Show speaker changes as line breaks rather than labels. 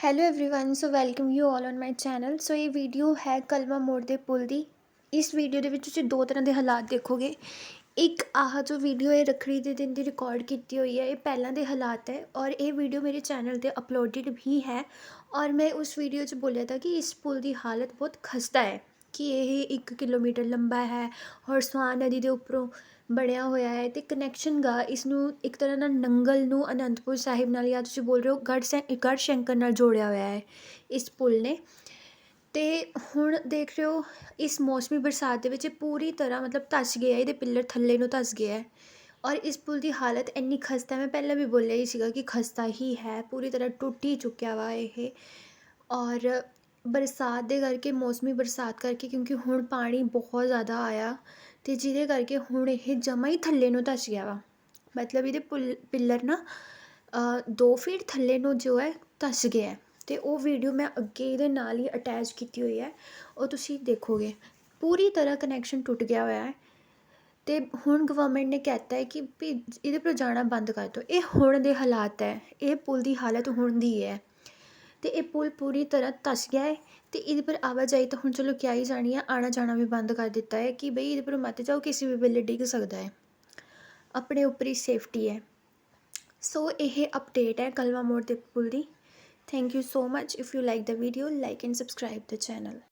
hello everyone so welcome you all on my channel so ਇਹ video ਹੈ ਕਲਵਾ ਮੋੜ ਦੇ ਪੁਲ ਦੀ ਇਸ ਵੀਡੀਓ ਦੇ ਵਿੱਚ ਤੁਸੀਂ ਦੋ ਤਰ੍ਹਾਂ ਦੇ ਹਾਲਾਤ ਦੇਖੋਗੇ ਇੱਕ ਆਹ ਜੋ ਵੀਡੀਓ ਹੈ ਰੱਖੜੀ ਦੇ ਦਿਨ ਦੀ ਰਿਕਾਰਡ ਕੀਤੀ ਹੋਈ ਹੈ ਇਹ ਪਹਿਲਾਂ ਦੇ ਹਾਲਾਤ ਹੈ ਔਰ ਇਹ ਵੀਡੀਓ ਮੇਰੇ ਚੈਨਲ ਤੇ ਅਪਲੋਡਡ ਵੀ ਹੈ ਔਰ ਮੈਂ ਉਸ ਵੀਡੀਓ 'ਚ ਬੋਲਿਆ था ਕਿ ਇਸ ਪੁਲ ਦੀ ਹਾਲਤ ਬਹੁਤ ਖਸਤਾ ਹੈ ਕਿ ਇਹ ਇੱਕ ਕਿਲੋਮੀਟਰ ਲੰਬਾ ਹੈ ਔਰ ਸਵਾਨ ਨਦੀ ਦੇ ਉੱਪਰੋਂ ਬਣਿਆ ਹੋਇਆ ਹੈ ਅਤੇ ਕਨੈਕਸ਼ਨ ਗਾ ਇਸ ਨੂੰ ਇੱਕ ਤਰ੍ਹਾਂ ਨਾਲ ਨੰਗਲ ਨੂੰ ਅਨੰਦਪੁਰ ਸਾਹਿਬ ਨਾਲ, ਜਾਂ ਤੁਸੀਂ ਬੋਲ ਰਹੇ ਹੋ ਗੜ ਸੈਂ, ਗੜ੍ਹ ਸ਼ੰਕਰ ਨਾਲ ਜੋੜਿਆ ਹੋਇਆ ਹੈ ਇਸ ਪੁਲ ਨੇ। ਅਤੇ ਹੁਣ ਦੇਖ ਰਹੇ ਹੋ, ਇਸ ਮੌਸਮੀ ਬਰਸਾਤ ਦੇ ਵਿੱਚ ਇਹ ਪੂਰੀ ਤਰ੍ਹਾਂ ਮਤਲਬ ਧੱਸ ਗਿਆ, ਇਹਦੇ ਪਿੱਲਰ ਥੱਲੇ ਨੂੰ ਧੱਸ ਗਿਆ ਹੈ ਔਰ ਇਸ ਪੁਲ ਦੀ ਹਾਲਤ ਇੰਨੀ ਖਸਤਾ ਮੈਂ ਪਹਿਲਾਂ ਵੀ ਬੋਲਿਆ ਹੀ ਸੀਗਾ ਕਿ ਖਸਤਾ ਹੀ ਹੈ, ਪੂਰੀ ਤਰ੍ਹਾਂ ਟੁੱਟ ਹੀ ਚੁੱਕਿਆ ਵਾ ਇਹ ਔਰ ਬਰਸਾਤ ਦੇ ਕਰਕੇ, ਮੌਸਮੀ ਬਰਸਾਤ ਕਰਕੇ, ਕਿਉਂਕਿ ਹੁਣ ਪਾਣੀ ਬਹੁਤ ਜ਼ਿਆਦਾ ਆਇਆ ਅਤੇ ਜਿਹਦੇ ਕਰਕੇ ਹੁਣ ਇਹ ਜਮਾ ਹੀ ਥੱਲੇ ਨੂੰ ਧੱਸ ਗਿਆ ਵਾ। ਮਤਲਬ ਇਹਦੇ ਪੁਲ, ਪਿੱਲਰ ਨਾ ਦੋ ਫੀਟ ਥੱਲੇ ਨੂੰ ਜੋ ਹੈ, ਧੱਸ ਗਿਆ ਅਤੇ ਉਹ ਵੀਡੀਓ ਮੈਂ ਅੱਗੇ ਇਹਦੇ ਨਾਲ ਹੀ ਅਟੈਚ ਕੀਤੀ ਹੋਈ ਹੈ, ਉਹ ਤੁਸੀਂ ਦੇਖੋਗੇ। ਪੂਰੀ ਤਰ੍ਹਾਂ ਕਨੈਕਸ਼ਨ ਟੁੱਟ ਗਿਆ ਹੋਇਆ ਹੈ ਅਤੇ ਹੁਣ ਗਵਰਨਮੈਂਟ ਨੇ ਕਹਿਤਾ ਹੈ ਕਿ ਵੀ ਇਹਦੇ ਪਰ ਜਾਣਾ ਬੰਦ ਕਰ ਦਿਓ। ਇਹ ਹੁਣ ਦੇ ਹਾਲਾਤ ਹੈ, ਇਹ ਪੁਲ ਦੀ ਹਾਲਤ ਹੁਣ ਦੀ ਹੈ। ਅਤੇ ਇਹ ਪੁਲ ਪੂਰੀ ਤਰ੍ਹਾਂ ਧੱਸ ਗਿਆ ਹੈ ਅਤੇ ਇਹਦੇ ਪਰ ਆਵਾਜਾਈ ਤਾਂ ਹੁਣ ਚਲੋ ਕਿਆ ਹੀ ਜਾਣੀ ਹੈ ਆਉਣਾ ਜਾਣਾ ਵੀ ਬੰਦ ਕਰ ਦਿੱਤਾ ਹੈ ਕਿ ਬਈ ਇਹਦੇ ਪਰ ਮਤ ਜਾਓ, ਕਿਸੇ ਵੀ ਵੇਲੇ ਡਿੱਗ ਸਕਦਾ ਹੈ। ਆਪਣੇ ਉੱਪਰ ਹੀ ਸੇਫਟੀ ਹੈ। ਸੋ ਇਹ ਅਪਡੇਟ ਹੈ ਕਲਵਾ ਮੋੜ ਦੇ ਪੁਲ ਦੀ। Thank you so much if you like the video like and subscribe the channel